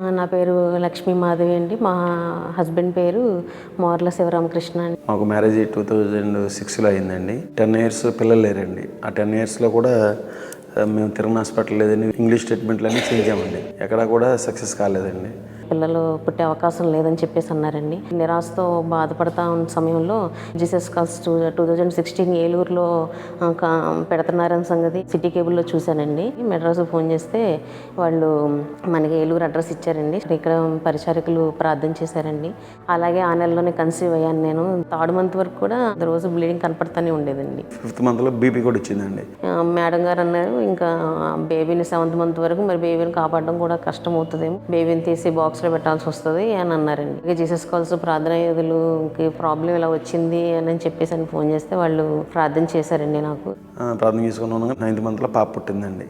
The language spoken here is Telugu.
నా పేరు లక్ష్మీ మాధవి అండి. మా హస్బెండ్ పేరు మోర్ల శివరామకృష్ణ అండి. మాకు మ్యారేజ్ టూ థౌజండ్ సిక్స్లో అయిందండి. టెన్ ఇయర్స్ పిల్లలు లేరండి. ఆ టెన్ ఇయర్స్లో కూడా మేము తిరుమల హాస్పిటల్ లేదని ఇంగ్లీష్ ట్రీట్మెంట్లన్నీ చేయించామండి. ఎక్కడా కూడా సక్సెస్ కాలేదండి. పిల్లలు పుట్టే అవకాశం లేదని చెప్పేసి అన్నారండి. నిరాశతో బాధపడతా ఉన్న సమయంలో Jesus calls two two thousand sixteen ఏలూరులో పెడుతున్నారని సంగతి సిటీ కేబుల్లో చూశానండి. మెడ్రాస్ ఫోన్ చేస్తే వాళ్ళు మనకి ఏలూరు అడ్రస్ ఇచ్చారండి. ఇక్కడ పరిచారకులు ప్రార్థన చేశారండి. అలాగే ఆ నెలలోనే కన్సీవ్ అయ్యాను నేను. థర్డ్ మంత్ వరకు కూడా రోజు బ్లీడింగ్ కనపడుతూనే ఉండేదండి. ఫిఫ్త్ మంత్లో బీపీ కూడా వచ్చిందండి మేడం గారు అన్నారు ఇంకా బేబీని సెవెంత్ మంత్ వరకు మరి బేబీని కాపాడడం కూడా కష్టం అవుతుందేమో బేబీని తీసి బాక్స్లో పెట్టాల్సి వస్తుంది అని అన్నారండి. ఇక జీసస్ కాల్స్ ప్రార్థన యోధులుకి ప్రాబ్లం ఇలా వచ్చింది అని చెప్పేసి అని ఫోన్ చేస్తే వాళ్ళు ప్రార్థన చేశారండి నాకు. ప్రార్థన చేసుకున్నాను. నైన్త్ మంత్లో పాప పుట్టిందండి.